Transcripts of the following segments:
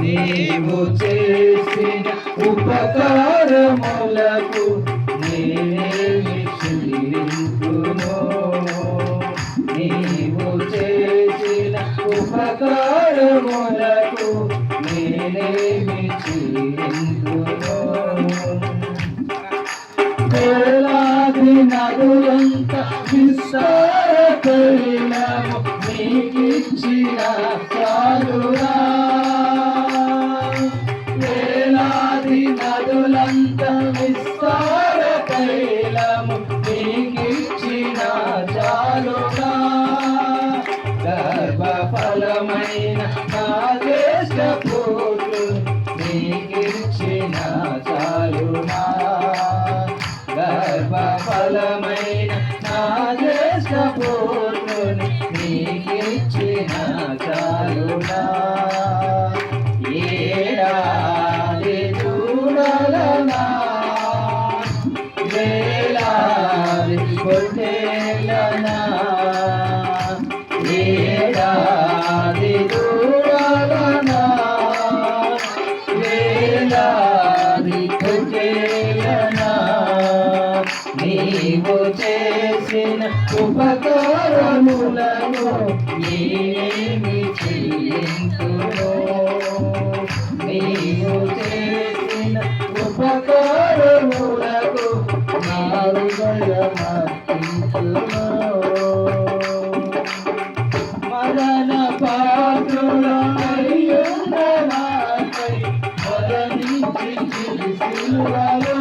నీవు చేసిన ఉపకారములకు నీవు చేసిన ఉపకారములకు తైలము నీకిచ్చిన చాలురా వేలాది నదులంత విస్తార తైలము నీకిచ్చిన చాలురా గర్భఫలమైన నా దేశ పూర్లు నీకిచ్చిన చాలునా గర్భఫలమైన నీవు చేసిన ఉపకారములను ఏమి చెల్లింతును నీవు చేసిన ఉపకారములకు నా హృదయమర్పించును సిలువలో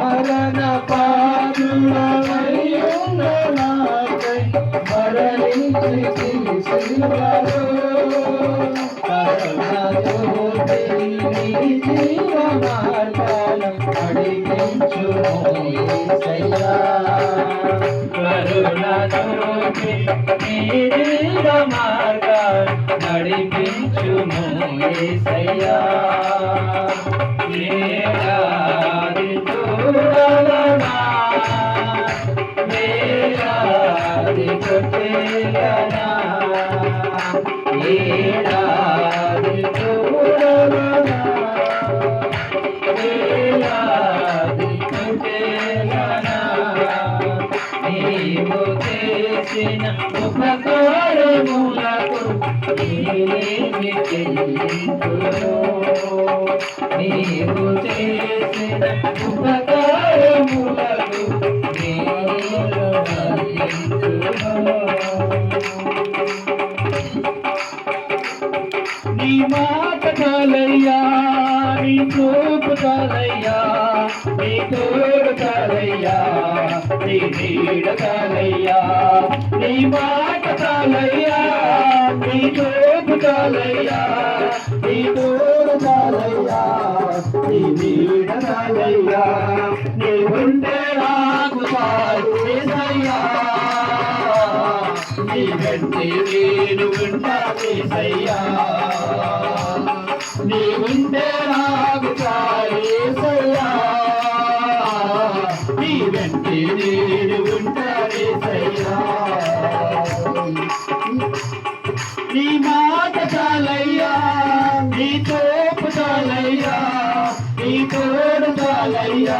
మరణ పాత్రులమయ్యున్న నాకై మరణించి సిలువలో కరుణతో నీ జీవ మార్గాలను అడిగించుము యేసయ్యా కరుణతోటి నీరిల మార్గాలు నడిపించుము యేసయ్యా ఏడాది నీవు చేసిన ఉపకారములకు నేను చెల్లింపును? నీ మాట చాలయ్యా నీ చూపు చాలయ్యా నీ తోడు చాలయ్యా నీ నీడ చాలయ్యా నీ మాట చాలయ్యా నీ చూపు చాలయ్యా నీ తోడు చాలయ్యా నీ నీడ చాలయ్యా నీ ఉంటే నాకు చాలయ్యా నీ గంటే నేను ఉంటాసయ్యా నీ ఉంటే నాకు చాలేసయ్యా నీ వెంటే నేను నీ మాట చాలయ్యా నీ తోపు చాలయ్యా నీ తోడు చాలయ్యా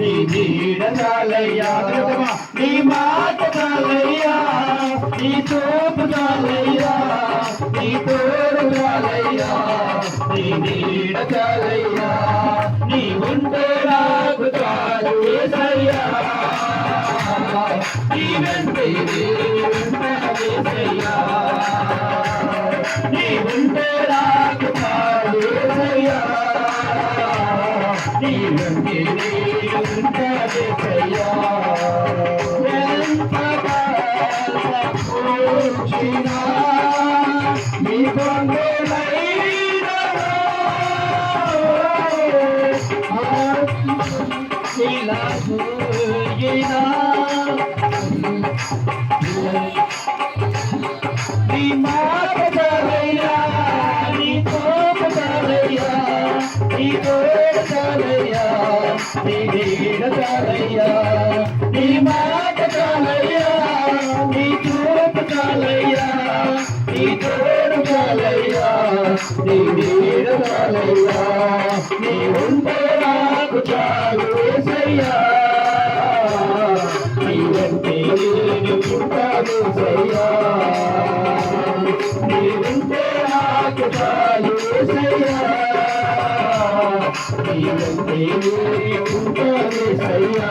నీ నీడ చాలయ్యా. నీ మాట చాలయ్యా నీ తోపు చాలయ్యా నీ తోడు చాలయ్యా నీ నీడ చాలయ్యా. నీ ఉంటే నాకు చాలు ఏసయ్యా. నీ వెంటే ఉంటాయేసయ్యా నీ ఉంటే నాకు చాలు ఏసయ్యా. నీ వెంటే ఉంటాయేసయ్యా నీ ఉంటే నాకు చాలు సయ్యా నీ ఉంటే నేను చూడాలి సయ్యా ఉంటాను సయ్యా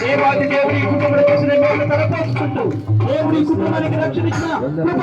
దేవాది దేవుడి కుటుంబం చూసిన దేవుడి కుటుంబానికి రక్షణ ఇచ్చిన